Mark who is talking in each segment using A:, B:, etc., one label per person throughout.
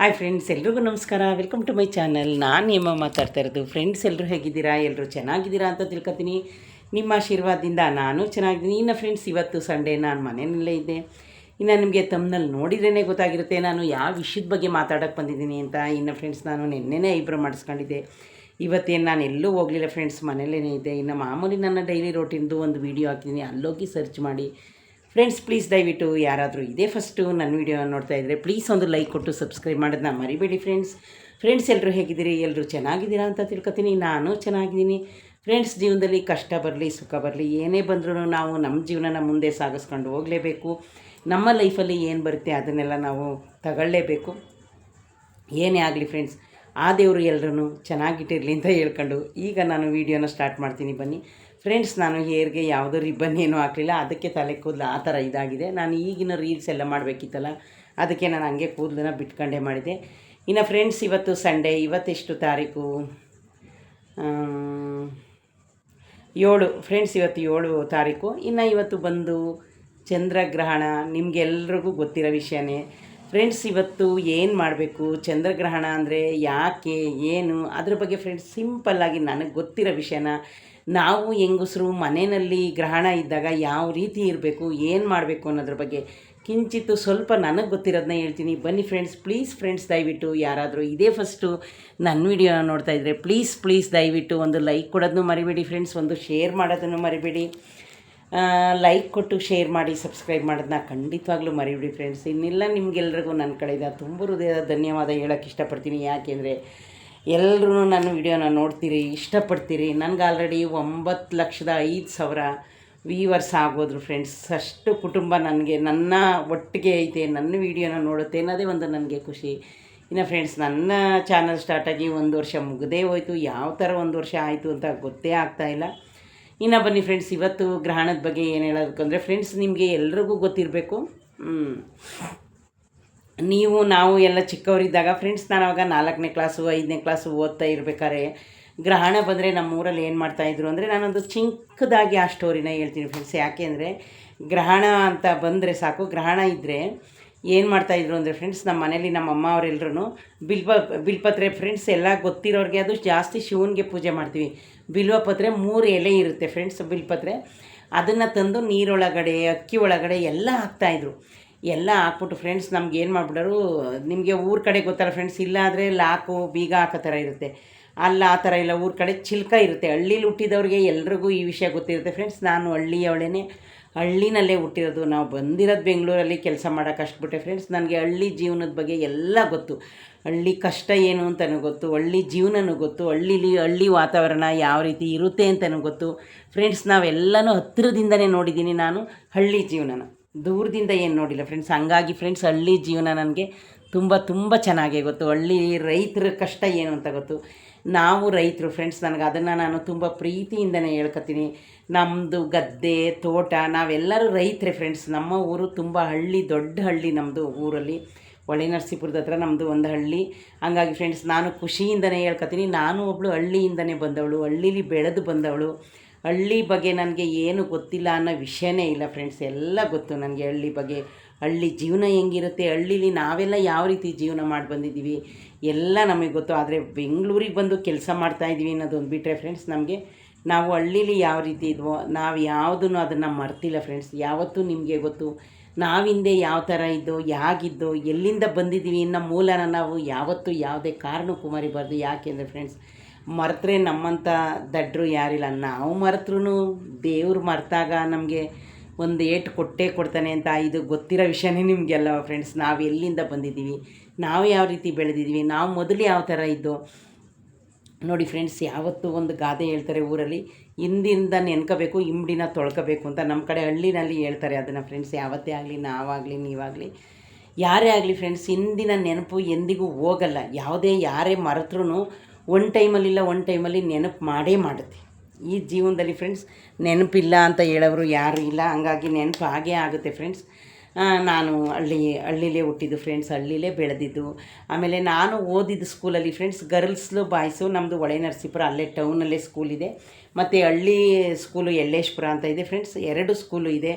A: Hi friends ಎಲ್ರಿಗೂ ನಮಸ್ಕಾರ. Welcome to my channel ನಾನು ನಿಮ್ಮ ಮಾತಾಡ್ತಾ ಇರೋದು. ಫ್ರೆಂಡ್ಸ್ ಎಲ್ಲರೂ ಹೇಗಿದ್ದೀರಾ? ಎಲ್ಲರೂ ಚೆನ್ನಾಗಿದ್ದೀರಾ ಅಂತ ತಿಳ್ಕೊತೀನಿ. ನಿಮ್ಮ ಆಶೀರ್ವಾದದಿಂದ ನಾನು ಚೆನ್ನಾಗಿದ್ದೀನಿ. ಇನ್ನು ಫ್ರೆಂಡ್ಸ್ ಇವತ್ತು ಸಂಡೇ ನಾನು ಮನೆಯಲ್ಲೇ ಇದ್ದೆ. ಇನ್ನು ನಿಮಗೆ ತಮ್ಮನಲ್ಲಿ ನೋಡಿದ್ರೇ ಗೊತ್ತಾಗಿರುತ್ತೆ. ನಾನು ಯಾವ ವಿಷಯದ ಬಗ್ಗೆ ಮಾತಾಡೋಕ್ಕೆ ಬಂದಿದ್ದೀನಿ ಅಂತ ಇನ್ನು ಫ್ರೆಂಡ್ಸ್ ನಾನು ನಿನ್ನೆನೇ ಐಬ್ರೋ ಮಾಡಿಸ್ಕೊಂಡಿದ್ದೆ. ಇವತ್ತೇನು ನಾನು ಎಲ್ಲೂ ಹೋಗಲಿಲ್ಲ ಫ್ರೆಂಡ್ಸ್ ಮನೆಯಲ್ಲೇ ಇದ್ದೆ. ಇನ್ನು ಮಾಮೂಲಿ ನನ್ನ ಡೈಲಿ ರೋಟಿಂದು ಒಂದು ವೀಡಿಯೋ ಹಾಕಿದ್ದೀನಿ. ಅಲ್ಲೋಗಿ ಸರ್ಚ್ ಮಾಡಿ. ಫ್ರೆಂಡ್ಸ್ ಪ್ಲೀಸ್ ದಯವಿಟ್ಟು ಯಾರಾದರೂ ಇದೇ ಫಸ್ಟು ನನ್ನ ವೀಡಿಯೋ ನೋಡ್ತಾ ಇದ್ದರೆ ಪ್ಲೀಸ್ ಒಂದು ಲೈಕ್ ಕೊಟ್ಟು ಸಬ್ಸ್ಕ್ರೈಬ್ ಮಾಡೋದನ್ನ ಮರಿಬೇಡಿ ಫ್ರೆಂಡ್ಸ್ ಫ್ರೆಂಡ್ಸ್ ಎಲ್ಲರೂ ಹೇಗಿದ್ದೀರಿ? ಎಲ್ಲರೂ ಚೆನ್ನಾಗಿದ್ದೀರಾ ಅಂತ ತಿಳ್ಕೊತೀನಿ. ನಾನು ಚೆನ್ನಾಗಿದ್ದೀನಿ. ಫ್ರೆಂಡ್ಸ್ ಜೀವನದಲ್ಲಿ ಕಷ್ಟ ಬರಲಿ, ಸುಖ ಬರಲಿ, ಏನೇ ಬಂದರೂ ನಾವು ನಮ್ಮ ಜೀವನನ ಮುಂದೆ ಸಾಗಿಸ್ಕೊಂಡು ಹೋಗಲೇಬೇಕು. ನಮ್ಮ ಲೈಫಲ್ಲಿ ಏನು ಬರುತ್ತೆ ಅದನ್ನೆಲ್ಲ ನಾವು ತಗೊಳ್ಳೇಬೇಕು. ಏನೇ ಆಗಲಿ ಫ್ರೆಂಡ್ಸ್ ಆ ದೇವರು ಎಲ್ಲರೂ ಚೆನ್ನಾಗಿಟ್ಟಿರಲಿ ಅಂತ ಹೇಳ್ಕೊಂಡು ಈಗ ನಾನು ವೀಡಿಯೋನ ಸ್ಟಾರ್ಟ್ ಮಾಡ್ತೀನಿ. ಬನ್ನಿ. ಫ್ರೆಂಡ್ಸ್ ನಾನು ಹೇರ್ಗೆ ಯಾವುದೋ ರಿಬ್ಬನ್ ಏನೂ ಹಾಕಲಿಲ್ಲ. ಅದಕ್ಕೆ ತಲೆ ಕೂದಲು ಆ ಥರ ಇದಾಗಿದೆ. ನಾನು ಈಗಿನ ರೀಲ್ಸ್ ಎಲ್ಲ ಮಾಡಬೇಕಿತ್ತಲ್ಲ, ಅದಕ್ಕೆ ನಾನು ಹಂಗೆ ಕೂದಲನ್ನ ಬಿಟ್ಕೊಂಡೆ ಮಾಡಿದೆ. ಇನ್ನು ಫ್ರೆಂಡ್ಸ್ ಇವತ್ತು ಸಂಡೇ ಇವತ್ತೆಷ್ಟು ತಾರೀಕು ಏಳು ಫ್ರೆಂಡ್ಸ್ ಇವತ್ತು ಏಳು ತಾರೀಕು. ಇನ್ನು ಇವತ್ತು ಬಂದು ಚಂದ್ರಗ್ರಹಣ, ನಿಮಗೆಲ್ರಿಗೂ ಗೊತ್ತಿರೋ ವಿಷಯನೇ. ಫ್ರೆಂಡ್ಸ್ ಇವತ್ತು ಏನು ಮಾಡಬೇಕು? ಚಂದ್ರಗ್ರಹಣ ಅಂದರೆ ಯಾಕೆ, ಏನು? ಅದ್ರ ಬಗ್ಗೆ ಫ್ರೆಂಡ್ಸ್ ಸಿಂಪಲ್ಲಾಗಿ ನನಗೆ ಗೊತ್ತಿರೋ ವಿಷಯನ ನಾವು ಹೆಂಗಸರು ಮನೆಯಲ್ಲಿ ಗ್ರಹಣ ಇದ್ದಾಗ ಯಾವ ರೀತಿ ಇರಬೇಕು, ಏನು ಮಾಡಬೇಕು ಅನ್ನೋದ್ರ ಬಗ್ಗೆ ಕಿಂಚಿತ್ತು ಸ್ವಲ್ಪ ನನಗೆ ಗೊತ್ತಿರೋದನ್ನ ಹೇಳ್ತೀನಿ. ಬನ್ನಿ ಫ್ರೆಂಡ್ಸ್ ಪ್ಲೀಸ್ ಫ್ರೆಂಡ್ಸ್ ದಯವಿಟ್ಟು ಯಾರಾದರೂ ಇದೇ ಫಸ್ಟು ನನ್ನ ವಿಡಿಯೋನ ನೋಡ್ತಾ ಇದ್ದರೆ ಪ್ಲೀಸ್ ಪ್ಲೀಸ್ ದಯವಿಟ್ಟು ಒಂದು ಲೈಕ್ ಕೊಡೋದನ್ನು ಮರಿಬೇಡಿ ಫ್ರೆಂಡ್ಸ್ ಒಂದು ಶೇರ್ ಮಾಡೋದನ್ನು ಮರಿಬೇಡಿ. ಲೈಕ್ ಕೊಟ್ಟು ಶೇರ್ ಮಾಡಿ ಸಬ್ಸ್ಕ್ರೈಬ್ ಮಾಡೋದನ್ನ ಖಂಡಿತವಾಗ್ಲೂ ಮರಿಬೇಡಿ ಫ್ರೆಂಡ್ಸ್ ಇನ್ನೆಲ್ಲ ನಿಮಗೆಲ್ರಿಗೂ ನನ್ನ ಕಡೆಯಿಂದ ತುಂಬ ಹೃದಯದ ಧನ್ಯವಾದ ಹೇಳೋಕ್ಕೆ ಇಷ್ಟಪಡ್ತೀನಿ. ಯಾಕೆಂದರೆ ಎಲ್ಲರೂ ನನ್ನ ವಿಡಿಯೋನ ನೋಡ್ತೀರಿ, ಇಷ್ಟಪಡ್ತೀರಿ. ನನಗೆ ಆಲ್ರೆಡಿ ಒಂಬತ್ತು ಲಕ್ಷದ ಐದು ಸಾವಿರ ವೀವರ್ಸ್ ಆಗೋದ್ರು ಫ್ರೆಂಡ್ಸ್ ಅಷ್ಟು ಕುಟುಂಬ ನನಗೆ, ನನ್ನ ಒಟ್ಟಿಗೆ ಐತೆ, ನನ್ನ ವಿಡಿಯೋನ ನೋಡುತ್ತೆ ಅನ್ನೋದೇ ಒಂದು ನನಗೆ ಖುಷಿ. ಇನ್ನು ಫ್ರೆಂಡ್ಸ್ ನನ್ನ ಚಾನಲ್ ಸ್ಟಾರ್ಟಾಗಿ ಒಂದು ವರ್ಷ ಮುಗದೇ ಹೋಯಿತು. ಯಾವ ಥರ ಒಂದು ವರ್ಷ ಆಯಿತು ಅಂತ ಗೊತ್ತೇ ಆಗ್ತಾ ಇಲ್ಲ. ಇನ್ನು ಬನ್ನಿ ಫ್ರೆಂಡ್ಸ್ ಇವತ್ತು ಗ್ರಹಣದ ಬಗ್ಗೆ ಏನು ಹೇಳೋದಕ್ಕೆ ಅಂದರೆ ಫ್ರೆಂಡ್ಸ್ ನಿಮಗೆ ಎಲ್ರಿಗೂ ಗೊತ್ತಿರಬೇಕು. ನೀವು, ನಾವು ಎಲ್ಲ ಚಿಕ್ಕವರಿದ್ದಾಗ ಫ್ರೆಂಡ್ಸ್ ನಾನು ಅವಾಗ ನಾಲ್ಕನೇ ಕ್ಲಾಸು ಐದನೇ ಕ್ಲಾಸು ಓದ್ತಾ ಇರ್ಬೇಕಾದ್ರೆ ಗ್ರಹಣ ಬಂದರೆ ನಮ್ಮ ಊರಲ್ಲಿ ಏನು ಮಾಡ್ತಾಯಿದ್ರು ಅಂದರೆ ನಾನೊಂದು ಚಿಕ್ಕದಾಗಿ ಆ ಸ್ಟೋರಿನ ಹೇಳ್ತೀನಿ ಫ್ರೆಂಡ್ಸ್ ಯಾಕೆ ಅಂದರೆ, ಗ್ರಹಣ ಅಂತ ಬಂದರೆ ಸಾಕು. ಗ್ರಹಣ ಇದ್ದರೆ ಏನು ಮಾಡ್ತಾಯಿದ್ರು ಅಂದರೆ ಫ್ರೆಂಡ್ಸ್ ನಮ್ಮ ಮನೇಲಿ ನಮ್ಮ ಅಮ್ಮ ಅವರೆಲ್ಲರೂ ಬಿಲ್ವ, ಬಿಲ್ಪತ್ರೆ ಫ್ರೆಂಡ್ಸ್ ಎಲ್ಲ ಗೊತ್ತಿರೋರಿಗೆ ಅದು ಜಾಸ್ತಿ ಶಿವನಿಗೆ ಪೂಜೆ ಮಾಡ್ತೀವಿ. ಬಿಲ್ವಪತ್ರೆ ಮೂರು ಎಲೆ ಇರುತ್ತೆ ಫ್ರೆಂಡ್ಸ್ ಬಿಲ್ಪತ್ರೆ. ಅದನ್ನು ತಂದು ನೀರೊಳಗಡೆ, ಅಕ್ಕಿ ಒಳಗಡೆ ಎಲ್ಲ ಹಾಕ್ತಾಯಿದ್ರು ಎಲ್ಲ ಹಾಕ್ಬಿಟ್ಟು ಫ್ರೆಂಡ್ಸ್ ನಮ್ಗೆ ಏನು ಮಾಡಿಬಿಡೋರು, ನಿಮಗೆ ಊರ ಕಡೆ ಗೊತ್ತಲ್ಲ ಫ್ರೆಂಡ್ಸ್ ಇಲ್ಲ ಆದರೆ ಲಾಕು, ಬೀಗ ಹಾಕೋ ಥರ ಇರುತ್ತೆ. ಅಲ್ಲ ಆ ಥರ ಇಲ್ಲ, ಊರ ಕಡೆ ಚಿಲ್ಕ ಇರುತ್ತೆ. ಹಳ್ಳೀಲಿ ಹುಟ್ಟಿದವ್ರಿಗೆ ಎಲ್ರಿಗೂ ಈ ವಿಷಯ ಗೊತ್ತಿರುತ್ತೆ. ಫ್ರೆಂಡ್ಸ್ ನಾನು ಹಳ್ಳಿಯವಳೇ ಹಳ್ಳಿನಲ್ಲೇ ಹುಟ್ಟಿರೋದು. ನಾವು ಬಂದಿರೋದು ಬೆಂಗಳೂರಲ್ಲಿ ಕೆಲಸ ಮಾಡೋಕೆ ಅಷ್ಟುಬಿಟ್ಟೆ. ಫ್ರೆಂಡ್ಸ್ ನನಗೆ ಹಳ್ಳಿ ಜೀವನದ ಬಗ್ಗೆ ಎಲ್ಲ ಗೊತ್ತು. ಹಳ್ಳಿ ಕಷ್ಟ ಏನು ಅಂತಲೂ ಗೊತ್ತು. ಹಳ್ಳಿ ಜೀವನನೂ ಗೊತ್ತು. ಹಳ್ಳಿಲಿ ಹಳ್ಳಿ ವಾತಾವರಣ ಯಾವ ರೀತಿ ಇರುತ್ತೆ ಅಂತಲೂ ಗೊತ್ತು. ಫ್ರೆಂಡ್ಸ್ ನಾವೆಲ್ಲನೂ ಹತ್ತಿರದಿಂದನೇ ನೋಡಿದ್ದೀನಿ ನಾನು ಹಳ್ಳಿ ಜೀವನನ. ದೂರದಿಂದ ಏನು ನೋಡಿಲ್ಲ ಫ್ರೆಂಡ್ಸ್ ಹಂಗಾಗಿ ಫ್ರೆಂಡ್ಸ್ ಹಳ್ಳಿ ಜೀವನ ನನಗೆ ತುಂಬ ತುಂಬ ಚೆನ್ನಾಗಿ ಗೊತ್ತು. ಹಳ್ಳಿ ರೈತರ ಕಷ್ಟ ಏನು ಅಂತ ಗೊತ್ತು. ನಾವು ರೈತರು ಫ್ರೆಂಡ್ಸ್ ನನಗೆ ಅದನ್ನು ನಾನು ತುಂಬ ಪ್ರೀತಿಯಿಂದನೇ ಹೇಳ್ಕೊತೀನಿ. ನಮ್ಮದು ಗದ್ದೆ, ತೋಟ, ನಾವೆಲ್ಲರೂ ರೈತರೇ ಫ್ರೆಂಡ್ಸ್ ನಮ್ಮ ಊರು ತುಂಬ ಹಳ್ಳಿ, ದೊಡ್ಡ ಹಳ್ಳಿ ನಮ್ಮದು ಊರಲ್ಲಿ. ಹೊಳೆ ನರಸೀಪುರದ ಹತ್ರ ನಮ್ಮದು ಒಂದು ಹಳ್ಳಿ. ಹಂಗಾಗಿ ಫ್ರೆಂಡ್ಸ್ ನಾನು ಖುಷಿಯಿಂದನೇ ಹೇಳ್ಕೊತೀನಿ. ನಾನು ಒಬ್ಬಳು ಹಳ್ಳಿಯಿಂದನೇ ಬಂದವಳು. ಹಳ್ಳೀಲಿ ಬೆಳೆದು ಬಂದವಳು. ಹಳ್ಳಿ ಬಗ್ಗೆ ನನಗೆ ಏನು ಗೊತ್ತಿಲ್ಲ ಅನ್ನೋ ವಿಷಯನೇ ಇಲ್ಲ ಫ್ರೆಂಡ್ಸ್ ಎಲ್ಲ ಗೊತ್ತು ನನಗೆ ಹಳ್ಳಿ ಬಗ್ಗೆ. ಹಳ್ಳಿ ಜೀವನ ಹೆಂಗಿರುತ್ತೆ, ಹಳ್ಳಿಲಿ ನಾವೆಲ್ಲ ಯಾವ ರೀತಿ ಜೀವನ ಮಾಡಿ ಬಂದಿದ್ದೀವಿ, ಎಲ್ಲ ನಮಗೆ ಗೊತ್ತು. ಆದರೆ ಬೆಂಗಳೂರಿಗೆ ಬಂದು ಕೆಲಸ ಮಾಡ್ತಾಯಿದ್ದೀವಿ ಅನ್ನೋದೊಂದು ಬಿಟ್ಟರೆ ಫ್ರೆಂಡ್ಸ್ ನಮಗೆ ನಾವು ಹಳ್ಳೀಲಿ ಯಾವ ರೀತಿ ಇದ್ವೋ, ನಾವು ಯಾವುದನ್ನು ಅದನ್ನು ಮರ್ತಿಲ್ಲ ಫ್ರೆಂಡ್ಸ್ ಯಾವತ್ತೂ ನಿಮಗೆ ಗೊತ್ತು ನಾವಿಂದೆ ಯಾವ ಥರ ಇದ್ದೋ ಯಾಗಿದ್ದೋ ಎಲ್ಲಿಂದ ಬಂದಿದ್ದೀವಿ ಇನ್ನು ಮೂಲನ ನಾವು ಯಾವತ್ತೂ ಯಾವುದೇ ಕಾರಣಕ್ಕೂ ಮರಿಬಾರ್ದು. ಯಾಕೆಂದರೆ ಫ್ರೆಂಡ್ಸ್ ಮರೆತ್ರೆ ನಮ್ಮಂಥ ದಡ್ರು ಯಾರಿಲ್ಲ. ನಾವು ಮರೆತ್ರೂ ದೇವ್ರು ಮರೆತಾಗ ನಮಗೆ ಒಂದು ಏಟು ಕೊಟ್ಟೇ ಕೊಡ್ತಾನೆ ಅಂತ ಇದು ಗೊತ್ತಿರೋ ವಿಷಯನೇ ನಿಮಗೆಲ್ಲ ಫ್ರೆಂಡ್ಸ್ ನಾವು ಎಲ್ಲಿಂದ ಬಂದಿದ್ದೀವಿ? ನಾವು ಯಾವ ರೀತಿ ಬೆಳೆದಿದ್ದೀವಿ? ನಾವು ಮೊದಲು ಯಾವ ಥರ ಇದ್ದು? ನೋಡಿ ಫ್ರೆಂಡ್ಸ್ ಯಾವತ್ತೂ ಒಂದು ಗಾದೆ ಹೇಳ್ತಾರೆ ಊರಲ್ಲಿ, ಹಿಂದಿಂದ ನೆನ್ಕೋಬೇಕು ಇಂಬಡಿನ ತೊಳ್ಕೋಬೇಕು ಅಂತ ನಮ್ಮ ಕಡೆ ಹಳ್ಳಿನಲ್ಲಿ ಹೇಳ್ತಾರೆ ಅದನ್ನು ಫ್ರೆಂಡ್ಸ್ ಯಾವತ್ತೇ ಆಗಲಿ, ನಾವಾಗಲಿ, ನೀವಾಗಲಿ. ಯಾರೇ ಆಗಲಿ ಫ್ರೆಂಡ್ಸ್ ಹಿಂದಿನ ನೆನಪು ಎಂದಿಗೂ ಹೋಗಲ್ಲ. ಯಾವುದೇ ಯಾರೇ ಮರೆತ್ರೂ ಒನ್ ಟೈಮಲ್ಲಿಲ್ಲ ಒನ್ ಟೈಮಲ್ಲಿ ನೆನಪು ಮಾಡೇ ಮಾಡುತ್ತೆ. ಈ ಜೀವನದಲ್ಲಿ ಫ್ರೆಂಡ್ಸ್ ನೆನಪಿಲ್ಲ ಅಂತ ಹೇಳೋರು ಯಾರು ಇಲ್ಲ. ಹಂಗಾಗಿ ನೆನಪು ಹಾಗೇ ಆಗುತ್ತೆ ಫ್ರೆಂಡ್ಸ್ ನಾನು ಹಳ್ಳಿ, ಹಳ್ಳಿಲೇ ಹುಟ್ಟಿದ್ದು ಫ್ರೆಂಡ್ಸ್ ಹಳ್ಳಿಲೇ ಬೆಳೆದಿದ್ದು. ಆಮೇಲೆ ನಾನು ಓದಿದ್ದು ಸ್ಕೂಲಲ್ಲಿ ಫ್ರೆಂಡ್ಸ್ ಗರ್ಲ್ಸ್ಲು ಬಾಯ್ಸು ನಮ್ಮದು ಹೊಳೆ ನರಸೀಪುರ, ಅಲ್ಲೇ ಟೌನಲ್ಲೇ ಸ್ಕೂಲ್ ಇದೆ. ಮತ್ತು ಹಳ್ಳಿ ಸ್ಕೂಲು ಯಳ್ಳೇಶ್ಪುರ ಅಂತ ಇದೆ ಫ್ರೆಂಡ್ಸ್ ಎರಡು ಸ್ಕೂಲು ಇದೆ.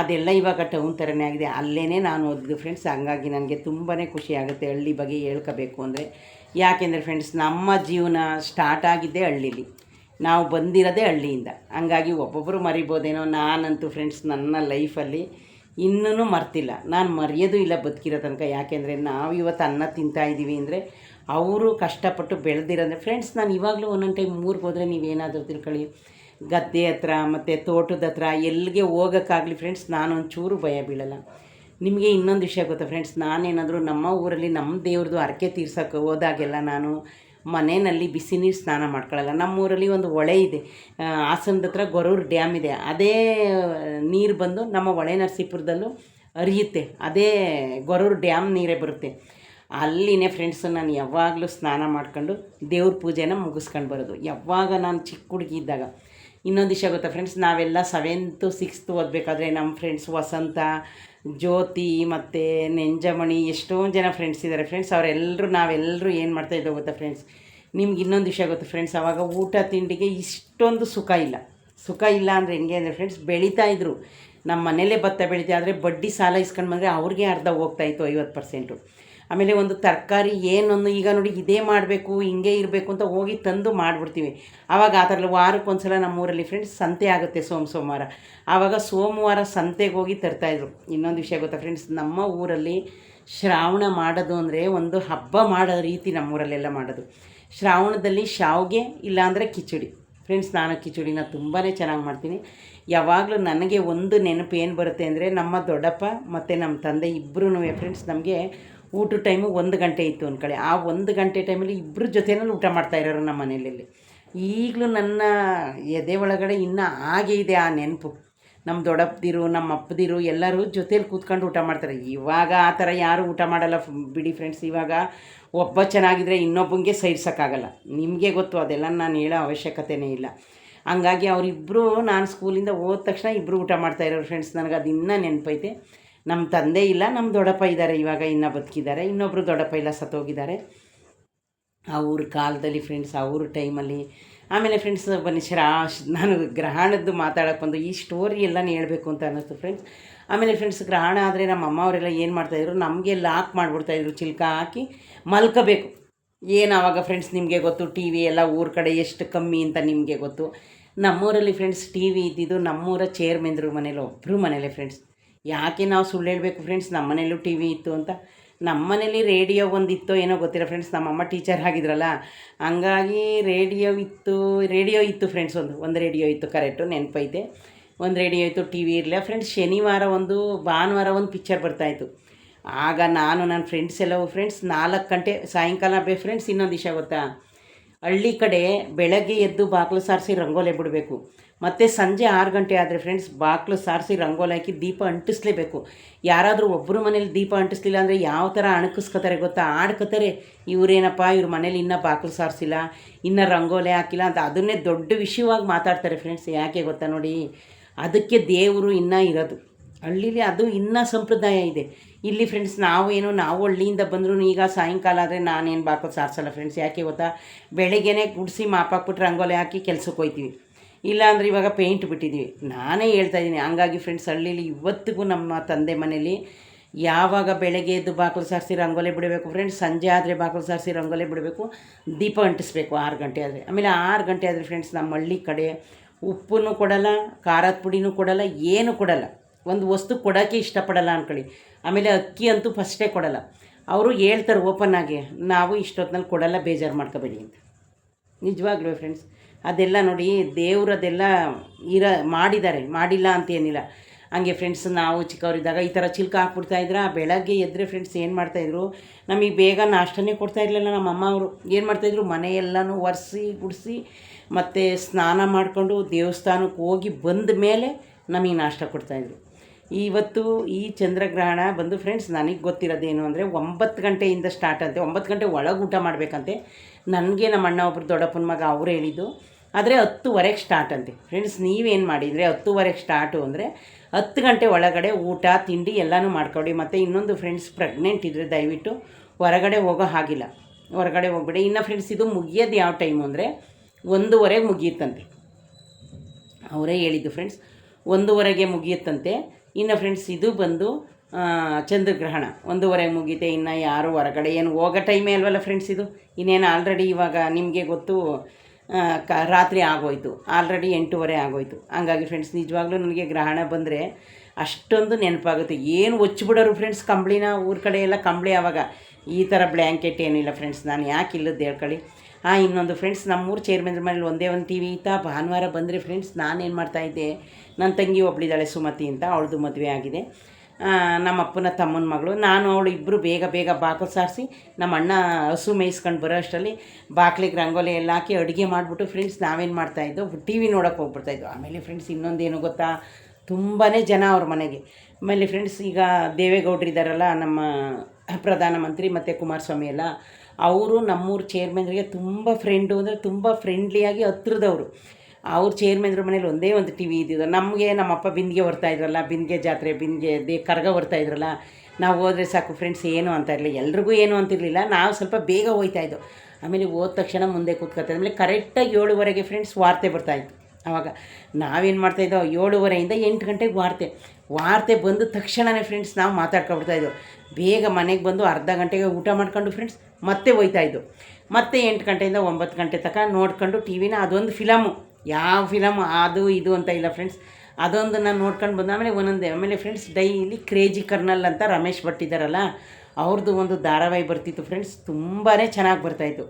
A: ಅದೆಲ್ಲ ಇವಾಗ ಟೌನ್ ಥರನೇ ಆಗಿದೆ. ಅಲ್ಲೇ ನಾನು ಓದಿದ್ದು ಫ್ರೆಂಡ್ಸ್ ಹಂಗಾಗಿ ನನಗೆ ತುಂಬಾ ಖುಷಿ ಆಗುತ್ತೆ ಹಳ್ಳಿ ಬಗ್ಗೆ ಹೇಳ್ಕೋಬೇಕು ಅಂದರೆ. ಯಾಕೆಂದರೆ ಫ್ರೆಂಡ್ಸ್ ನಮ್ಮ ಜೀವನ ಸ್ಟಾರ್ಟ್ ಆಗಿದ್ದೇ ಹಳ್ಳೀಲಿ. ನಾವು ಬಂದಿರೋದೇ ಹಳ್ಳಿಯಿಂದ. ಹಂಗಾಗಿ ಒಬ್ಬೊಬ್ಬರು ಮರಿಬೋದೇನೋ ನಾನಂತೂ ಫ್ರೆಂಡ್ಸ್ ನನ್ನ ಲೈಫಲ್ಲಿ ಇನ್ನೂ ಮರ್ತಿಲ್ಲ. ನಾನು ಮರೆಯೋದು ಇಲ್ಲ ಬದುಕಿರೋ ತನಕ. ಯಾಕೆಂದರೆ ನಾವು ಇವತ್ತು ಅನ್ನ ತಿಂತಾ ಇದ್ದೀವಿ ಅಂದರೆ ಅವರು ಕಷ್ಟಪಟ್ಟು ಬೆಳೆದಿರೋದ್ರೆ ಫ್ರೆಂಡ್ಸ್ ನಾನು ಇವಾಗಲೂ ಒಂದೊಂದು ಟೈಮ್ ಊರಿಗೆ ಹೋದರೆ ನೀವೇನಾದರೂ ತಿಳ್ಕೊಳ್ಳಿ. ಗದ್ದೆ ಹತ್ರ, ಮತ್ತು ತೋಟದ ಹತ್ರ ಎಲ್ಲಿಗೆ ಹೋಗೋಕ್ಕಾಗಲಿ ಫ್ರೆಂಡ್ಸ್ ನಾನು ಚೂರು ಭಯ ಬೀಳಲ್ಲ. ನಿಮಗೆ ಇನ್ನೊಂದು ವಿಷಯ ಗೊತ್ತಾ ಫ್ರೆಂಡ್ಸ್ ನಾನೇನಾದರೂ ನಮ್ಮ ಊರಲ್ಲಿ ನಮ್ಮ ದೇವ್ರದ್ದು ಹರಕೆ ತೀರ್ಸೋಕ್ಕೆ ಹೋದಾಗೆಲ್ಲ ನಾನು ಮನೆಯಲ್ಲಿ ಬಿಸಿ ನೀರು ಸ್ನಾನ ಮಾಡ್ಕೊಳ್ಳಲ್ಲ ನಮ್ಮೂರಲ್ಲಿ ಒಂದು ಹೊಳೆ ಇದೆ. ಹಾಸನದ ಹತ್ರ ಗೊರೂರು ಡ್ಯಾಮ್ ಇದೆ. ಅದೇ ನೀರು ಬಂದು ನಮ್ಮ ಹೊಳೆ ನರಸೀಪುರದಲ್ಲೂ ಹರಿಯುತ್ತೆ. ಅದೇ ಗೊರೂರು ಡ್ಯಾಮ್ ನೀರೇ ಬರುತ್ತೆ. ಅಲ್ಲಿನೇ ಫ್ರೆಂಡ್ಸ್ ನಾನು ಯಾವಾಗಲೂ ಸ್ನಾನ ಮಾಡ್ಕೊಂಡು ದೇವ್ರ ಪೂಜೆನ ಮುಗಿಸ್ಕೊಂಡು ಬರೋದು. ಯಾವಾಗ ನಾನು ಚಿಕ್ಕ ಹುಡುಗಿ ಇದ್ದಾಗ. ಇನ್ನೊಂದು ವಿಷಯ ಗೊತ್ತಾ ಫ್ರೆಂಡ್ಸ್ ನಾವೆಲ್ಲ ಸೆವೆಂತು ಸಿಕ್ಸ್ತು ಓದಬೇಕಾದ್ರೆ ನಮ್ಮ ಫ್ರೆಂಡ್ಸ್ ವಸಂತ ಜ್ಯೋತಿ ಮತ್ತು ನೆಂಜಮಣಿ ಎಷ್ಟೊಂದು ಜನ ಫ್ರೆಂಡ್ಸ್ ಇದ್ದಾರೆ ಫ್ರೆಂಡ್ಸ್ ಅವರೆಲ್ಲರೂ ನಾವೆಲ್ಲರೂ ಏನು ಮಾಡ್ತಾಯಿದ್ದೋ ಗೊತ್ತಾ ಫ್ರೆಂಡ್ಸ್ ನಿಮ್ಗೆ ಇನ್ನೊಂದು ವಿಷಯ ಗೊತ್ತು ಫ್ರೆಂಡ್ಸ್ ಅವಾಗ ಊಟ ತಿಂಡಿಗೆ ಇಷ್ಟೊಂದು ಸುಖ ಇಲ್ಲ. ಸುಖ ಇಲ್ಲ ಅಂದರೆ ಹೆಂಗೆ ಅಂದರೆ ಫ್ರೆಂಡ್ಸ್ ಬೆಳೀತಾ ಇದ್ರು. ನಮ್ಮ ಮನೇಲೇ ಭತ್ತ ಬೆಳೀತಾ ಆದರೆ ಬಡ್ಡಿ ಸಾಲ ಇಸ್ಕೊಂಡು ಬಂದರೆ ಅವ್ರಿಗೆ ಅರ್ಧ ಹೋಗ್ತಾಯಿತ್ತು ಐವತ್ತು ಪರ್ಸೆಂಟು ಆಮೇಲೆ ಒಂದು ತರಕಾರಿ ಏನೊಂದು ಈಗ ನೋಡಿ ಇದೇ ಮಾಡಬೇಕು, ಹಿಂಗೆ ಇರಬೇಕು ಅಂತ ಹೋಗಿ ತಂದು ಮಾಡಿಬಿಡ್ತೀವಿ. ಆವಾಗ ಆ ಥರ ವಾರಕ್ಕೆ ನಮ್ಮ ನಮ್ಮೂರಲ್ಲಿ ಫ್ರೆಂಡ್ಸ್ ಸಂತೆ ಆಗುತ್ತೆ ಸೋಮ ಸೋಮವಾರ. ಆವಾಗ ಸೋಮವಾರ ಸಂತೆಗೆ ಹೋಗಿ ತರ್ತಾಯಿದ್ರು ಇನ್ನೊಂದು ವಿಷಯ ಗೊತ್ತಾ ಫ್ರೆಂಡ್ಸ್ ನಮ್ಮ ಊರಲ್ಲಿ ಶ್ರಾವಣ ಮಾಡೋದು ಅಂದರೆ ಒಂದು ಹಬ್ಬ ಮಾಡೋ ರೀತಿ ನಮ್ಮೂರಲ್ಲೆಲ್ಲ ಮಾಡೋದು. ಶ್ರಾವಣದಲ್ಲಿ ಶಾವಿಗೆ ಇಲ್ಲಾಂದರೆ ಕಿಚಡಿ. ಫ್ರೆಂಡ್ಸ್ ನಾನು ಕಿಚಡಿನ ತುಂಬಾ ಚೆನ್ನಾಗಿ ಮಾಡ್ತೀನಿ. ಯಾವಾಗಲೂ ನನಗೆ ಒಂದು ನೆನಪು ಏನು ಬರುತ್ತೆ ಅಂದರೆ ನಮ್ಮ ದೊಡ್ಡಪ್ಪ ಮತ್ತು ನಮ್ಮ ತಂದೆ ಇಬ್ಬರೂ ಫ್ರೆಂಡ್ಸ್ ನಮಗೆ ಊಟದ ಟೈಮು ಒಂದು ಗಂಟೆ ಇತ್ತು ಅಂದ್ಕೊಳ್ಳಿ ಆ ಒಂದು ಗಂಟೆ ಟೈಮಲ್ಲಿ ಇಬ್ಬರ ಜೊತೆನಲ್ಲಿ ಊಟ ಮಾಡ್ತಾ ಇರೋರು ನಮ್ಮ ಮನೆಯಲ್ಲಿ ಈಗಲೂ ನನ್ನ ಎದೆ ಒಳಗಡೆ ಇನ್ನೂ ಹಾಗೆ ಇದೆ ಆ ನೆನಪು. ನಮ್ಮ ದೊಡ್ಡಪ್ಪದಿರು ನಮ್ಮ ಅಪ್ಪದಿರು ಎಲ್ಲರೂ ಜೊತೇಲಿ ಕೂತ್ಕೊಂಡು ಊಟ ಮಾಡ್ತಾರೆ. ಇವಾಗ ಆ ಥರ ಯಾರು ಊಟ ಮಾಡಲ್ಲ ಬಿಡಿ ಫ್ರೆಂಡ್ಸ್, ಇವಾಗ ಒಬ್ಬ ಚೆನ್ನಾಗಿದ್ದರೆ ಇನ್ನೊಬ್ಬನಿಗೆ ಸೈರ್ಸೋಕ್ಕಾಗಲ್ಲ. ನಿಮಗೆ ಗೊತ್ತು, ಅದೆಲ್ಲ ನಾನು ಹೇಳೋ ಅವಶ್ಯಕತೆಯೇ ಇಲ್ಲ. ಹಂಗಾಗಿ ಅವರಿಬ್ಬರು ನಾನು ಸ್ಕೂಲಿಂದ ಹೋದ ತಕ್ಷಣ ಇಬ್ಬರು ಊಟ ಮಾಡ್ತಾ ಇರೋರು ಫ್ರೆಂಡ್ಸ್ ನನಗೆ ಅದು ಇನ್ನೂ ನೆನಪೈತೆ. ನಮ್ಮ ತಂದೆ ಇಲ್ಲ ನಮ್ಮ ದೊಡ್ಡಪ್ಪ ಇದ್ದಾರೆ ಇವಾಗ ಇನ್ನೂ ಬದುಕಿದ್ದಾರೆ ಇನ್ನೊಬ್ಬರು ದೊಡ್ಡಪ್ಪ ಇಲ್ಲ, ಸತ್ತೋಗಿದ್ದಾರೆ. ಅವ್ರ ಕಾಲದಲ್ಲಿ ಫ್ರೆಂಡ್ಸ್ ಅವ್ರ ಟೈಮಲ್ಲಿ ಆಮೇಲೆ ಫ್ರೆಂಡ್ಸ್ ಬನ್ನಿ, ಶ್ರಾ, ನಾನು ಗ್ರಹಣದ್ದು ಮಾತಾಡೋಕೆ ಬಂದು ಈ ಸ್ಟೋರಿ ಎಲ್ಲ ಹೇಳಬೇಕು ಅಂತ ಅನ್ನಿಸ್ತು ಫ್ರೆಂಡ್ಸ್ ಆಮೇಲೆ ಫ್ರೆಂಡ್ಸ್ ಗ್ರಹಣ ಆದರೆ ನಮ್ಮ ಅಮ್ಮ ಅವರೆಲ್ಲ ಏನು ಮಾಡ್ತಾಯಿದ್ರು ನಮಗೆ ಲಾಕ್ ಮಾಡಿಬಿಡ್ತಾಯಿದ್ರು ಚಿಲ್ಕ ಹಾಕಿ ಮಲ್ಕೋಬೇಕು. ಏನು ಆವಾಗ ಫ್ರೆಂಡ್ಸ್ ನಿಮಗೆ ಗೊತ್ತು ಟಿ ವಿ ಎಲ್ಲ ಊರ ಕಡೆ ಎಷ್ಟು ಕಮ್ಮಿ ಅಂತ ನಿಮಗೆ ಗೊತ್ತು. ನಮ್ಮೂರಲ್ಲಿ ಫ್ರೆಂಡ್ಸ್ ಟಿ ವಿ ಇದ್ದಿದ್ದು ನಮ್ಮೂರ ಚೇರ್ಮೆನ್ರು ಮನೇಲಿ ಒಬ್ಬರು ಮನೇಲೆ ಫ್ರೆಂಡ್ಸ್ ಯಾಕೆ ನಾವು ಸುಳ್ಳು ಹೇಳಬೇಕು ಫ್ರೆಂಡ್ಸ್ ನಮ್ಮ ಮನೇಲೂ ಟಿ ವಿ ಇತ್ತು ಅಂತ. ನಮ್ಮ ಮನೇಲಿ ರೇಡಿಯೋ ಒಂದು ಇತ್ತೋ ಏನೋ ಗೊತ್ತಿಲ್ಲ ಫ್ರೆಂಡ್ಸ್ ನಮ್ಮಮ್ಮ ಟೀಚರ್ ಆಗಿದ್ರಲ್ಲ. ಹಂಗಾಗಿ ರೇಡಿಯೋ ಇತ್ತು ರೇಡಿಯೋ ಇತ್ತು ಫ್ರೆಂಡ್ಸ್ ಒಂದು. ಒಂದು ರೇಡಿಯೋ ಇತ್ತು ಕರೆಕ್ಟು ನೆನಪೈತೆ ಒಂದು ರೇಡಿಯೋ ಇತ್ತು ಟಿ ವಿ ಇರಲಿಲ್ಲ. ಫ್ರೆಂಡ್ಸ್ ಶನಿವಾರ ಒಂದು, ಭಾನುವಾರ ಒಂದು ಪಿಕ್ಚರ್ ಬರ್ತಾಯಿತ್ತು ಆಗ ನಾನು ನನ್ನ ಫ್ರೆಂಡ್ಸ್ ಎಲ್ಲವೂ ಫ್ರೆಂಡ್ಸ್ ನಾಲ್ಕು ಗಂಟೆ, ಸಾಯಂಕಾಲ ಬೇ ಫ್ರೆಂಡ್ಸ್ ಇನ್ನೊಂದು ವಿಷಯ ಗೊತ್ತಾ? ಹಳ್ಳಿ ಕಡೆ ಬೆಳಗ್ಗೆ ಎದ್ದು ಬಾಗಿಲು ಸಾರಿಸಿ ರಂಗೋಲೆ ಬಿಡಬೇಕು. ಮತ್ತು ಸಂಜೆ ಆರು ಗಂಟೆ ಆದರೆ ಫ್ರೆಂಡ್ಸ್ ಬಾಕ್ಲು ಸಾರಿಸಿ ರಂಗೋಲಿ ಹಾಕಿ ದೀಪ ಅಂಟಿಸ್ಲೇಬೇಕು. ಯಾರಾದರೂ ಒಬ್ಬರು ಮನೇಲಿ ದೀಪ ಅಂಟಿಸ್ಲಿಲ್ಲ ಅಂದರೆ ಯಾವ ಥರ ಅಣಕಿಸ್ಕೋತಾರೆ ಗೊತ್ತಾ? ಆಡ್ಕೋತಾರೆ. ಇವರೇನಪ್ಪ, ಇವ್ರ ಮನೇಲಿ ಇನ್ನೂ ಬಾಕ್ಲು ಸಾರಿಸಿಲ್ಲ, ಇನ್ನೂ ರಂಗೋಲೆ ಹಾಕಿಲ್ಲ ಅಂತ ಅದನ್ನೇ ದೊಡ್ಡ ವಿಷಯವಾಗಿ ಮಾತಾಡ್ತಾರೆ ಫ್ರೆಂಡ್ಸ್ ಯಾಕೆ ಗೊತ್ತಾ ನೋಡಿ? ಅದಕ್ಕೆ ದೇವರು ಇನ್ನೂ ಇರೋದು. ಹಳ್ಳೀಲಿ ಅದು ಇನ್ನೂ ಸಂಪ್ರದಾಯ ಇದೆ. ಇಲ್ಲಿ ಫ್ರೆಂಡ್ಸ್ ನಾವು ಏನು, ನಾವು ಹಳ್ಳಿಯಿಂದ ಬಂದರೂ ಈಗ ಸಾಯಂಕಾಲ ಆದರೆ ನಾನೇನು ಬಾಕಲು ಸಾರಿಸಲ್ಲ ಫ್ರೆಂಡ್ಸ್ ಯಾಕೆ ಗೊತ್ತಾ? ಬೆಳಗ್ಗೆನೇ ಗುಡಿಸಿ ಮಾಪಾಕ್ಬಿಟ್ಟು ರಂಗೋಲಿ ಹಾಕಿ ಕೆಲ್ಸಕ್ಕೆ ಹೋಯ್ತೀವಿ. ಇಲ್ಲ ಅಂದರೆ ಇವಾಗ ಪೇಂಟ್ ಬಿಟ್ಟಿದ್ದೀವಿ ನಾನೇ ಹೇಳ್ತಾ ಇದ್ದೀನಿ ಹಂಗಾಗಿ ಫ್ರೆಂಡ್ಸ್ ಹಳ್ಳೀಲಿ ಇವತ್ತಿಗೂ ನಮ್ಮ ತಂದೆ ಮನೇಲಿ ಯಾವಾಗ ಬೆಳಗ್ಗೆ ಎದ್ದು ಬಾಗಿಲು ಸಾರಿಸಿ ರಂಗೋಲಿ ಬಿಡಬೇಕು ಫ್ರೆಂಡ್ಸ್ ಸಂಜೆ ಆದರೆ ಬಾಗಿಲು ಸಾರಿಸಿ ರಂಗೋಲಿ ಬಿಡಬೇಕು, ದೀಪ ಅಂಟಿಸ್ಬೇಕು ಆರು ಗಂಟೆ ಆದರೆ. ಆಮೇಲೆ ಆರು ಗಂಟೆ ಆದರೆ ಫ್ರೆಂಡ್ಸ್ ನಮ್ಮ ಹಳ್ಳಿ ಕಡೆ ಉಪ್ಪನ್ನು ಕೊಡಲ್ಲ, ಖಾರದ ಪುಡಿನೂ ಕೊಡಲ್ಲ, ಏನು ಕೊಡಲ್ಲ. ಒಂದು ವಸ್ತು ಕೊಡೋಕ್ಕೆ ಇಷ್ಟಪಡಲ್ಲ ಅಂದ್ಕೊಳ್ಳಿ ಆಮೇಲೆ ಅಕ್ಕಿ ಅಂತೂ ಫಸ್ಟೇ ಕೊಡಲ್ಲ. ಅವರು ಹೇಳ್ತಾರೆ ಓಪನ್ ಆಗಿ, ನಾವು ಇಷ್ಟೊತ್ತಿನಲ್ಲಿ ಕೊಡಲ್ಲ, ಬೇಜಾರು ಮಾಡ್ಕೋಬೇಡಿ ಅಂತ. ನಿಜವಾಗ್ಲೂ ಫ್ರೆಂಡ್ಸ್ ಅದೆಲ್ಲ ನೋಡಿ ದೇವ್ರದೆಲ್ಲ ಇರ ಮಾಡಿದ್ದಾರೆ. ಮಾಡಿಲ್ಲ ಅಂತ ಏನಿಲ್ಲ. ಹಂಗೆ ಫ್ರೆಂಡ್ಸ್ ನಾವು ಚಿಕ್ಕವರಿದ್ದಾಗ ಈ ಥರ ಚಿಲ್ಕ ಹಾಕ್ಬಿಡ್ತಾ ಇದ್ರ. ಬೆಳಗ್ಗೆ ಎದ್ದರೆ ಫ್ರೆಂಡ್ಸ್ ಏನು ಮಾಡ್ತಾಯಿದ್ರು ನಮಗೆ ಬೇಗ ನಾಷ್ಟನೇ ಕೊಡ್ತಾ ಇರಲಿಲ್ಲ ನಮ್ಮ ಅಮ್ಮ ಅವರು. ಏನು ಮಾಡ್ತಾಯಿದ್ರು ಮನೆಯೆಲ್ಲನೂ ಒರೆಸಿ, ಗುಡಿಸಿ, ಮತ್ತು ಸ್ನಾನ ಮಾಡಿಕೊಂಡು ದೇವಸ್ಥಾನಕ್ಕೆ ಹೋಗಿ ಬಂದ ಮೇಲೆ ನಮಗೆ ನಾಷ್ಟ ಕೊಡ್ತಾಯಿದ್ರು ಇವತ್ತು ಈ ಚಂದ್ರಗ್ರಹಣ ಬಂದು ಫ್ರೆಂಡ್ಸ್ ನನಗೆ ಗೊತ್ತಿರೋದೇನು ಅಂದರೆ ಒಂಬತ್ತು ಗಂಟೆಯಿಂದ ಸ್ಟಾರ್ಟ್ ಅಂತೆ ಒಂಬತ್ತು ಗಂಟೆ ಒಳಗೆ ಊಟ ಮಾಡಬೇಕಂತೆ. ನನಗೆ ನಮ್ಮ ಅಣ್ಣ ಒಬ್ಬರು ದೊಡ್ಡಪ್ಪನ ಮಗ ಅವರು ಹೇಳಿದ್ದು. ಆದರೆ ಹತ್ತುವರೆಗೆ ಸ್ಟಾರ್ಟ್ ಅಂತೆ. ಫ್ರೆಂಡ್ಸ್ ನೀವೇನು ಮಾಡಿದರೆ? ಹತ್ತುವರೆಗೆ ಸ್ಟಾರ್ಟು ಅಂದರೆ ಹತ್ತು ಗಂಟೆ ಒಳಗಡೆ ಊಟ, ತಿಂಡಿ ಎಲ್ಲನೂ ಮಾಡ್ಕೊಳ್ಳಿ. ಮತ್ತು ಇನ್ನೊಂದು ಫ್ರೆಂಡ್ಸ್ ಪ್ರೆಗ್ನೆಂಟ್ ಇದ್ದರೆ ದಯವಿಟ್ಟು ಹೊರಗಡೆ ಹೋಗೋ ಹಾಗಿಲ್ಲ. ಹೊರಗಡೆ ಹೋಗ್ಬೇಡಿ. ಇನ್ನು ಫ್ರೆಂಡ್ಸ್ ಇದು ಮುಗಿಯೋದು ಯಾವ ಟೈಮು ಅಂದರೆ ಒಂದೂವರೆಗೆ ಮುಗಿಯುತ್ತಂತೆ. ಅವರೇ ಹೇಳಿದ್ದು ಫ್ರೆಂಡ್ಸ್ ಒಂದೂವರೆಗೆ ಮುಗಿಯುತ್ತಂತೆ. ಇನ್ನು ಫ್ರೆಂಡ್ಸ್ ಇದು ಬಂದು ಚಂದ್ರಗ್ರಹಣ. ಒಂದೂವರೆಗೆ ಮುಗಿಯುತ್ತೆ. ಇನ್ನು ಯಾರು ಹೊರಗಡೆ ಏನು ಹೋಗೋ ಟೈಮೇ ಅಲ್ವಲ್ಲ ಫ್ರೆಂಡ್ಸ್ ಇದು. ಇನ್ನೇನು ಆಲ್ರೆಡಿ ಇವಾಗ ನಿಮಗೆ ಗೊತ್ತು ಕ, ರಾತ್ರಿ ಆಗೋಯ್ತು. ಆಲ್ರೆಡಿ ಎಂಟೂವರೆ ಆಗೋಯ್ತು. ಹಂಗಾಗಿ ಫ್ರೆಂಡ್ಸ್ ನಿಜವಾಗ್ಲೂ ನನಗೆ ಗ್ರಹಣ ಬಂದರೆ ಅಷ್ಟೊಂದು ನೆನಪಾಗುತ್ತೆ. ಏನು ಒಚ್ಚಿಬಿಡೋರು ಫ್ರೆಂಡ್ಸ್ ಕಂಬಳಿನ ಊರ ಕಡೆ ಎಲ್ಲ ಕಂಬಳಿ ಆವಾಗ ಈ ಥರ ಬ್ಲ್ಯಾಂಕೆಟ್ ಏನಿಲ್ಲ ಫ್ರೆಂಡ್ಸ್ ನಾನು ಯಾಕೆ ಇಲ್ಲದ್ದು ಹೇಳ್ಕೊಳ್ಳಿ. ಹಾಂ ಇನ್ನೊಂದು ಫ್ರೆಂಡ್ಸ್ ನಮ್ಮೂರು ಚೇರ್ಮನ್ ಮನೇಲಿ ಒಂದೇ ಒಂದು ಟಿ ವಿ ಇತ್ತ, ಭಾನುವಾರ ಬಂದರೆ ಫ್ರೆಂಡ್ಸ್ ನಾನೇನು ಮಾಡ್ತಾಯಿದ್ದೆ ನನ್ನ ತಂಗಿ ಒಬ್ಳಿದ್ದಾಳೆ ಸುಮತಿ ಅಂತ, ಅವಳದು ಮದುವೆ ಆಗಿದೆ. ನಮ್ಮ ಅಪ್ಪನ ತಮ್ಮನ ಮಗಳು. ನಾನು ಅವಳು ಇಬ್ಬರು ಬೇಗ ಬೇಗ ಬಾಕಲು ಸಾರಿಸಿ ನಮ್ಮ ಅಣ್ಣ ಹಸು ಮೇಯಿಸ್ಕೊಂಡು ಬರೋ ಅಷ್ಟರಲ್ಲಿ ಬಾಕ್ಲಿಗೆ ರಂಗೋಲಿ ಎಲ್ಲ ಹಾಕಿ ಅಡುಗೆ ಮಾಡಿಬಿಟ್ಟು ಫ್ರೆಂಡ್ಸ್ ನಾವೇನು ಮಾಡ್ತಾಯಿದ್ದೋ ಟಿ ವಿ ನೋಡೋಕೆ ಹೋಗ್ಬಿಡ್ತಾಯಿದ್ದೋ ಆಮೇಲೆ ಫ್ರೆಂಡ್ಸ್ ಇನ್ನೊಂದೇನು ಗೊತ್ತಾ? ತುಂಬಾ ಜನ ಅವ್ರ ಮನೆಗೆ. ಆಮೇಲೆ ಫ್ರೆಂಡ್ಸ್ ಈಗ ದೇವೇಗೌಡ್ರು ಇದ್ದಾರಲ್ಲ ನಮ್ಮ ಪ್ರಧಾನಮಂತ್ರಿ ಮತ್ತು ಕುಮಾರಸ್ವಾಮಿ ಎಲ್ಲ, ಅವರು ನಮ್ಮೂರು ಚೇರ್ಮನ್ರಿಗೆ ತುಂಬ ಫ್ರೆಂಡು ಅಂದರೆ ತುಂಬ ಫ್ರೆಂಡ್ಲಿಯಾಗಿ ಹತ್ರದವರು. ಅವ್ರ ಚೇರ್ಮನ್ರ ಮನೇಲಿ ಒಂದೇ ಒಂದು ಟಿ ವಿ ಇದ್ದಿದ್ದು. ನಮಗೆ ನಮ್ಮಪ್ಪ ಬಿಂದಿಗೆ ಬರ್ತಾ ಇದ್ರಲ್ಲ ಬಿಂದಿಗೆ ಜಾತ್ರೆ ಬಿಂದಿಗೆ ದೇ ಕರ್ಗ ಇದ್ರಲ್ಲ, ನಾವು ಹೋದರೆ ಸಾಕು ಫ್ರೆಂಡ್ಸ್ ಏನು ಅಂತ ಇರಲಿ. ಎಲ್ರಿಗೂ ಏನು ಅಂತಿರಲಿಲ್ಲ ನಾವು ಸ್ವಲ್ಪ ಬೇಗ ಹೋಯ್ತಾ ಇದ್ದೋ. ಆಮೇಲೆ ಹೋದ ತಕ್ಷಣ ಮುಂದೆ ಕೂತ್ಕೊತಾ ಆಮೇಲೆ ಕರೆಕ್ಟಾಗಿ ಏಳುವರೆಗೆ ಫ್ರೆಂಡ್ಸ್ ವಾರ್ತೆ ಬರ್ತಾಯಿತ್ತು ಆವಾಗ ನಾವೇನು ಮಾಡ್ತಾಯಿದ್ದೋ ಏಳುವರೆಯಿಂದ ಎಂಟು ಗಂಟೆಗೆ ವಾರ್ತೆ. ವಾರ್ತೆ ಬಂದ ತಕ್ಷಣವೇ ಫ್ರೆಂಡ್ಸ್ ನಾವು ಮಾತಾಡ್ಕೊಬಿಡ್ತಾಯಿದ್ದೋ ಬೇಗ ಮನೆಗೆ ಬಂದು ಅರ್ಧ ಗಂಟೆಗೆ ಊಟ ಮಾಡ್ಕೊಂಡು ಫ್ರೆಂಡ್ಸ್ ಮತ್ತೆ ಹೋಯ್ತಾಯಿದ್ದು ಮತ್ತೆ ಎಂಟು ಗಂಟೆಯಿಂದ ಒಂಬತ್ತು ಗಂಟೆ ತನಕ ನೋಡ್ಕೊಂಡು ಟಿ ವಿನ ಅದೊಂದು ಫಿಲಮು ಯಾವ ಫಿಲಮ್ ಅದು, ಇದು ಅಂತ ಇಲ್ಲ ಫ್ರೆಂಡ್ಸ್ ಅದೊಂದು ನಾನು ನೋಡ್ಕೊಂಡು ಬಂದ. ಆಮೇಲೆ ಒಂದೊಂದೇ, ಆಮೇಲೆ ಫ್ರೆಂಡ್ಸ್ ಡೈಲಿ ಕ್ರೇಜಿ ಕರ್ನಲ್ ಅಂತ ರಮೇಶ್ ಭಟ್ ಇದ್ದಾರಲ್ಲ ಅವ್ರದ್ದು ಒಂದು ಧಾರಾವಾಹಿ ಬರ್ತಿತ್ತು ಫ್ರೆಂಡ್ಸ್ ತುಂಬಾ ಚೆನ್ನಾಗಿ ಬರ್ತಾಯಿತ್ತು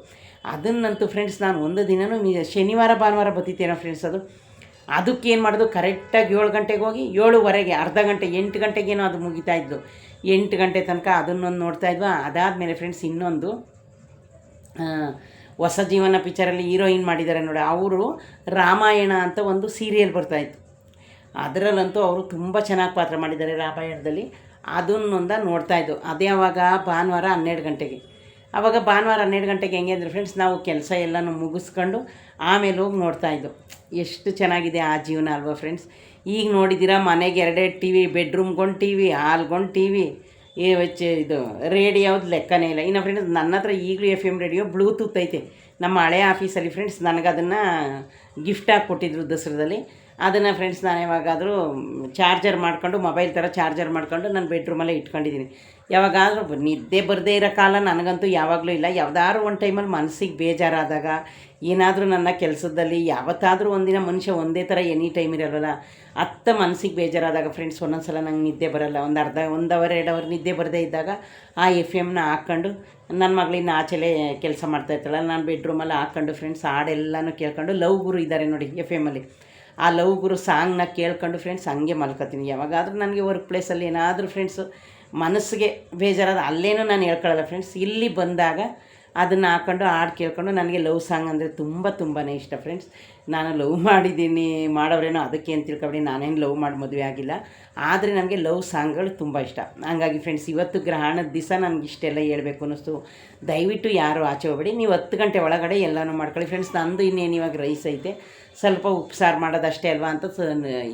A: ಅದನ್ನಂತೂ ಫ್ರೆಂಡ್ಸ್ ನಾನು ಒಂದು ದಿನವೂ ಮಿ, ಶನಿವಾರ, ಭಾನುವಾರ ಬರ್ತಿತ್ತೇನೋ ಫ್ರೆಂಡ್ಸ್ ಅದು. ಅದಕ್ಕೆ ಏನು ಮಾಡೋದು ಕರೆಕ್ಟಾಗಿ ಏಳು ಗಂಟೆಗೆ ಹೋಗಿ ಏಳುವರೆಗೆ, ಅರ್ಧ ಗಂಟೆ, ಎಂಟು ಗಂಟೆಗೇನೋ ಅದು ಮುಗಿತಾ ಇದ್ದು. ಎಂಟು ಗಂಟೆ ತನಕ ಅದನ್ನೊಂದು ನೋಡ್ತಾ ಇದ್ವಾ. ಅದಾದಮೇಲೆ ಫ್ರೆಂಡ್ಸ್ ಇನ್ನೊಂದು ಹೊಸ ಜೀವನ ಪಿಕ್ಚರಲ್ಲಿ ಹೀರೋಯಿನ್ ಮಾಡಿದ್ದಾರೆ ನೋಡಿ. ಅವರು ರಾಮಾಯಣ ಅಂತ ಒಂದು ಸೀರಿಯಲ್ ಬರ್ತಾಯಿತ್ತು ಅದರಲ್ಲಂತೂ ಅವರು ತುಂಬ ಚೆನ್ನಾಗಿ ಪಾತ್ರ ಮಾಡಿದ್ದಾರೆ ರಾಮಾಯಣದಲ್ಲಿ. ಅದನ್ನೊಂದ ನೋಡ್ತಾಯಿದ್ದು ಅದೇ ಅವಾಗ ಭಾನುವಾರ ಹನ್ನೆರಡು ಗಂಟೆಗೆ. ಆವಾಗ ಭಾನುವಾರ ಹನ್ನೆರಡು ಗಂಟೆಗೆ ಹೆಂಗೆ ಅಂದರೆ ಫ್ರೆಂಡ್ಸ್ ನಾವು ಕೆಲಸ ಎಲ್ಲನೂ ಮುಗಿಸ್ಕೊಂಡು ಆಮೇಲೆ ಹೋಗಿ ನೋಡ್ತಾಯಿದ್ದು ಎಷ್ಟು ಚೆನ್ನಾಗಿದೆ ಆ ಜೀವನ ಅಲ್ವಾ ಫ್ರೆಂಡ್ಸ್ ಈಗ ನೋಡಿದ್ದೀರಾ ಮನೆಗೆ ಎರಡೆರಡು ಟಿ ವಿ ಬೆಡ್ರೂಮ್ಗೊಂಡು ಟಿ ವಿ ಹಾಲ್ಗೊಂಡು ಟಿ ವಿ ಈ ವೆಚ್ಚ, ಇದು ರೇಡಿಯೋದು ಲೆಕ್ಕನೇ ಇಲ್ಲ. ಇನ್ನು ಫ್ರೆಂಡ್ಸ್ ನನ್ನ ಹತ್ರ ಈಗಲೂ ಎಫ್ ಎಂ ರೇಡಿಯೋ ಬ್ಲೂಟೂತ್ ಐತೆ. ನಮ್ಮ ಹಳೆ ಆಫೀಸಲ್ಲಿ ಫ್ರೆಂಡ್ಸ್ ನನಗೆ ಅದನ್ನು ಗಿಫ್ಟಾಗಿ ಕೊಟ್ಟಿದ್ರು ದಸರಾದಲ್ಲಿ. ಅದನ್ನು ಫ್ರೆಂಡ್ಸ್ ನಾನು ಯಾವಾಗಾದರೂ ಚಾರ್ಜರ್ ಮಾಡ್ಕೊಂಡು ಮೊಬೈಲ್ ಥರ ಚಾರ್ಜರ್ ಮಾಡ್ಕೊಂಡು ನಾನು ಬೆಡ್ರೂಮಲ್ಲೇ ಇಟ್ಕೊಂಡಿದ್ದೀನಿ ಯಾವಾಗಾದರೂ ನಿದ್ದೆ ಬರದೇ ಇರೋ ಕಾಲ ನನಗಂತೂ ಯಾವಾಗಲೂ ಇಲ್ಲ. ಯಾವ್ದಾದ್ರು ಒಂದು ಟೈಮಲ್ಲಿ ಮನಸ್ಸಿಗೆ ಬೇಜಾರಾದಾಗ ಏನಾದರೂ ನನ್ನ ಕೆಲಸದಲ್ಲಿ ಯಾವತ್ತಾದರೂ ಒಂದಿನ ಮನುಷ್ಯ ಒಂದೇ ಥರ ಎನಿ ಟೈಮ್ ಇರಲ್ವಲ್ಲ? ಅತ್ತ ಮನಸ್ಸಿಗೆ ಬೇಜಾರಾದಾಗ ಫ್ರೆಂಡ್ಸ್ ಒಂದೊಂದು ಸಲ ನಂಗೆ ನಿದ್ದೆ ಬರಲ್ಲ. ಒಂದು ಅರ್ಧ, ಒಂದು ಅವರ್, ಎರಡು ಅವರ್ ನಿದ್ದೆ ಬರದೇ ಇದ್ದಾಗ ಆ ಎಫ್ ಎಮ್ನ ಹಾಕ್ಕೊಂಡು ನನ್ನ ಮಗಳಿನ ಆಚೆಲೆ ಕೆಲಸ ಮಾಡ್ತಾ ಇರ್ತಾಳೆ ನಾನು ಬೆಡ್ರೂಮಲ್ಲಿ ಹಾಕ್ಕೊಂಡು ಫ್ರೆಂಡ್ಸ್ ಹಾಡೆಲ್ಲನೂ ಕೇಳ್ಕೊಂಡು ಲವ್ ಗುರು ಇದ್ದಾರೆ ನೋಡಿ ಎಫ್ ಎಮ್ಮಲ್ಲಿ ಆ ಲವ್ ಗುರು ಸಾಂಗ್ನ ಕೇಳ್ಕೊಂಡು ಫ್ರೆಂಡ್ಸ್ ಹಂಗೆ ಮಲ್ಕೋತೀನಿ. ಯಾವಾಗಾದರೂ ನನಗೆ ವರ್ಕ್ ಪ್ಲೇಸಲ್ಲಿ ಏನಾದರೂ ಫ್ರೆಂಡ್ಸು ಮನಸ್ಸಿಗೆ ಬೇಜಾರಾದ ಅಲ್ಲೇನೂ ನಾನು ಹೇಳ್ಕೊಳ್ಳಲ್ಲ ಫ್ರೆಂಡ್ಸ್ ಇಲ್ಲಿ ಬಂದಾಗ ಅದನ್ನು ಹಾಕೊಂಡು ಹಾಡು ಕೇಳ್ಕೊಂಡು ನನಗೆ ಲವ್ ಸಾಂಗ್ ಅಂದರೆ ತುಂಬ ತುಂಬಾ ಇಷ್ಟ ಫ್ರೆಂಡ್ಸ್ ನಾನು ಲವ್ ಮಾಡಿದ್ದೀನಿ ಮಾಡೋರೇನೋ ಅದಕ್ಕೆ ಅಂತ ತಿಳ್ಕೊಬೇಡಿ, ನಾನೇನು ಲವ್ ಮಾಡಿ ಮದುವೆ ಆಗಿಲ್ಲ. ಆದರೆ ನನಗೆ ಲವ್ ಸಾಂಗ್ಗಳು ತುಂಬ ಇಷ್ಟ. ಹಾಗಾಗಿ ಫ್ರೆಂಡ್ಸ್ ಇವತ್ತು ಗ್ರಹಣದ ದಿವಸ ನನಗೆ ಇಷ್ಟೆಲ್ಲ ಹೇಳಬೇಕು ಅನ್ನಿಸ್ತು. ದಯವಿಟ್ಟು ಯಾರು ಆಚೆ ಹೋಗ್ಬೇಡಿ. ನೀವು ಹತ್ತು ಗಂಟೆ ಒಳಗಡೆ ಎಲ್ಲನೂ ಮಾಡ್ಕೊಳ್ಳಿ. ಫ್ರೆಂಡ್ಸ್ ನಂದು ಇನ್ನೇನು ಇವಾಗ ರೈಸ್ ಐತೆ. ಸ್ವಲ್ಪ ಉಪ್ಸಾರು ಮಾಡೋದಷ್ಟೇ ಅಲ್ವಾ ಅಂತ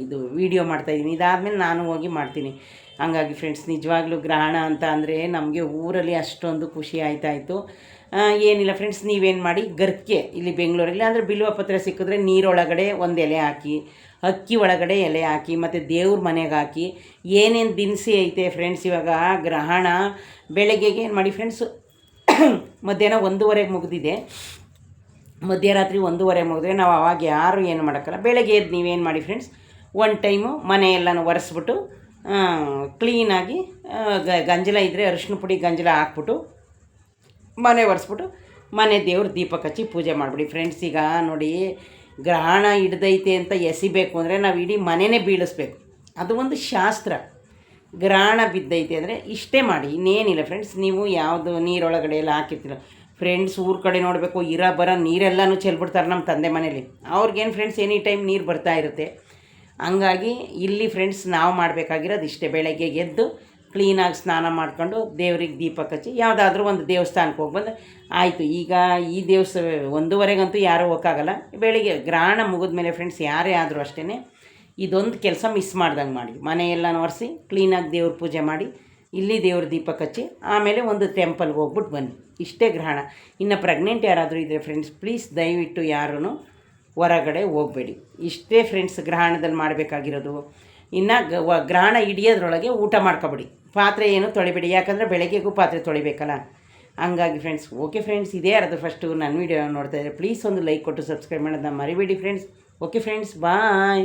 A: ಇದು ವೀಡಿಯೋ ಮಾಡ್ತಾಯಿದ್ದೀನಿ ಇದಾದಮೇಲೆ ನಾನು ಹೋಗಿ ಮಾಡ್ತೀನಿ. ಹಂಗಾಗಿ ಫ್ರೆಂಡ್ಸ್ ನಿಜವಾಗ್ಲೂ ಗ್ರಹಣ ಅಂತ ಅಂದರೆ ನಮಗೆ ಊರಲ್ಲಿ ಅಷ್ಟೊಂದು ಖುಷಿ ಆಯ್ತಾಯಿತು. ಏನಿಲ್ಲ ಫ್ರೆಂಡ್ಸ್ ನೀವೇನು ಮಾಡಿ? ಗರ್ಕೆ ಇಲ್ಲಿ ಬೆಂಗಳೂರಲ್ಲಿ. ಅಂದರೆ ಬಿಲ್ವ ಪತ್ರ ಸಿಕ್ಕಿದ್ರೆ ನೀರೊಳಗಡೆ ಒಂದು ಎಲೆ ಹಾಕಿ, ಅಕ್ಕಿ ಒಳಗಡೆ ಎಲೆ ಹಾಕಿ, ಮತ್ತು ದೇವ್ರ ಮನೆಗೆ ಹಾಕಿ. ಏನೇನು ದಿನಸಿ ಐತೆ ಫ್ರೆಂಡ್ಸ್ ಇವಾಗ ಗ್ರಹಣ ಬೆಳಗ್ಗೆಗೆ ಏನು ಮಾಡಿ ಫ್ರೆಂಡ್ಸು ಮಧ್ಯಾಹ್ನ ಒಂದೂವರೆಗೆ ಮುಗಿದಿದೆ. ಮಧ್ಯರಾತ್ರಿ ಒಂದೂವರೆ ಮುಗಿದ್ರೆ ನಾವು ಅವಾಗ ಯಾರು ಏನು ಮಾಡೋಕ್ಕಲ್ಲ. ಬೆಳಗ್ಗೆ ಎದ್ದು ನೀವೇನು ಮಾಡಿ ಫ್ರೆಂಡ್ಸ್ ಒನ್ ಟೈಮು ಮನೆ ಎಲ್ಲನೂ ಒರೆಸ್ಬಿಟ್ಟು ಕ್ಲೀನಾಗಿ ಗಂಜಲ ಇದ್ದರೆ ಅರಿಶಿನ ಪುಡಿ ಗಂಜಲ ಹಾಕ್ಬಿಟ್ಟು ಮನೆ ಒರೆಸ್ಬಿಟ್ಟು ಮನೆ ದೇವ್ರ ದೀಪ ಹಚ್ಚಿ ಪೂಜೆ ಮಾಡಿಬಿಡಿ. ಫ್ರೆಂಡ್ಸ್ ಈಗ ನೋಡಿ ಗ್ರಹಣ ಹಿಡ್ದೈತೆ ಅಂತ ಎಸಿಬೇಕು ಅಂದರೆ ನಾವು ಇಡೀ ಮನೆನೇ ಬೀಳಿಸ್ಬೇಕು. ಅದು ಒಂದು ಶಾಸ್ತ್ರ. ಗ್ರಹಣ ಬಿದ್ದೈತೆ ಅಂದರೆ ಇಷ್ಟೇ ಮಾಡಿ, ಇನ್ನೇನಿಲ್ಲ ಫ್ರೆಂಡ್ಸ್ ನೀವು ಯಾವುದು ನೀರೊಳಗಡೆ ಎಲ್ಲ ಹಾಕಿರ್ತೀರ. ಫ್ರೆಂಡ್ಸ್ ಊರ ಕಡೆ ನೋಡಬೇಕು, ಇರ ಬರೋ ನೀರೆಲ್ಲನೂ ಚೆಲ್ಬಿಡ್ತಾರೆ ನಮ್ಮ ತಂದೆ ಮನೇಲಿ. ಅವ್ರಿಗೇನು ಫ್ರೆಂಡ್ಸ್ ಎನಿ ಟೈಮ್ ನೀರು ಬರ್ತಾ ಇರುತ್ತೆ. ಹಂಗಾಗಿ ಇಲ್ಲಿ ಫ್ರೆಂಡ್ಸ್ ನಾವು ಮಾಡಬೇಕಾಗಿರೋದು ಇಷ್ಟೇ. ಬೆಳಗ್ಗೆ ಎದ್ದು ಕ್ಲೀನಾಗಿ ಸ್ನಾನ ಮಾಡ್ಕೊಂಡು ದೇವ್ರಿಗೆ ದೀಪ ಹಚ್ಚಿ ಯಾವುದಾದ್ರೂ ಒಂದು ದೇವಸ್ಥಾನಕ್ಕೆ ಹೋಗಿ ಬಂದು, ಆಯಿತು, ಈಗ ಈ ದೇವಸ್ಥ, ಒಂದೂವರೆಗಂತೂ ಯಾರೂ ಹೋಗೋಕ್ಕಾಗಲ್ಲ. ಬೆಳಿಗ್ಗೆ ಗ್ರಹಣ ಮುಗಿದ ಮೇಲೆ ಫ್ರೆಂಡ್ಸ್ ಯಾರೇ ಆದರೂ ಅಷ್ಟೇ ಇದೊಂದು ಕೆಲಸ ಮಿಸ್ ಮಾಡ್ದಂಗೆ ಮಾಡಿ. ಮನೆಯೆಲ್ಲ ಒರೆಸಿ, ಕ್ಲೀನಾಗಿ ದೇವ್ರ ಪೂಜೆ ಮಾಡಿ, ಇಲ್ಲಿ ದೇವ್ರ ದೀಪ ಹಚ್ಚಿ, ಆಮೇಲೆ ಒಂದು ಟೆಂಪಲ್ಗೆ ಹೋಗ್ಬಿಟ್ಟು ಬನ್ನಿ. ಇಷ್ಟೇ ಗ್ರಹಣ. ಇನ್ನು ಪ್ರೆಗ್ನೆಂಟ್ ಯಾರಾದರೂ ಇದ್ದರೆ ಫ್ರೆಂಡ್ಸ್ ಪ್ಲೀಸ್ ದಯವಿಟ್ಟು ಯಾರೂ ಹೊರಗಡೆ ಹೋಗಬೇಡಿ. ಇಷ್ಟೇ ಫ್ರೆಂಡ್ಸ್ ಗ್ರಹಣದಲ್ಲಿ ಮಾಡಬೇಕಾಗಿರೋದು. ಇನ್ನು ಗ್ರಹಣ ಹಿಡಿಯೋದ್ರೊಳಗೆ ಊಟ ಮಾಡ್ಕೊಬಿಡಿ. ಪಾತ್ರೆ ಏನು ತೊಳಿಬೇಡಿ. ಯಾಕಂದರೆ ಬೆಳಗ್ಗೆಗೂ ಪಾತ್ರೆ ತೊಳಿಬೇಕಲ್ಲ. ಹಂಗಾಗಿ ಫ್ರೆಂಡ್ಸ್ ಓಕೆ ಫ್ರೆಂಡ್ಸ್ ಇದೇ ಯಾರಾದರೂ ಫಸ್ಟು ನನ್ನ ವೀಡಿಯೋ ನೋಡ್ತಾ ಇದ್ದಾರೆ ಪ್ಲೀಸ್ ಒಂದು ಲೈಕ್ ಕೊಟ್ಟು ಸಬ್ಸ್ಕ್ರೈಬ್ ಮಾಡೋದನ್ನ ಮರಿಬೇಡಿ ಫ್ರೆಂಡ್ಸ್ ಓಕೆ ಫ್ರೆಂಡ್ಸ್ ಬಾಯ್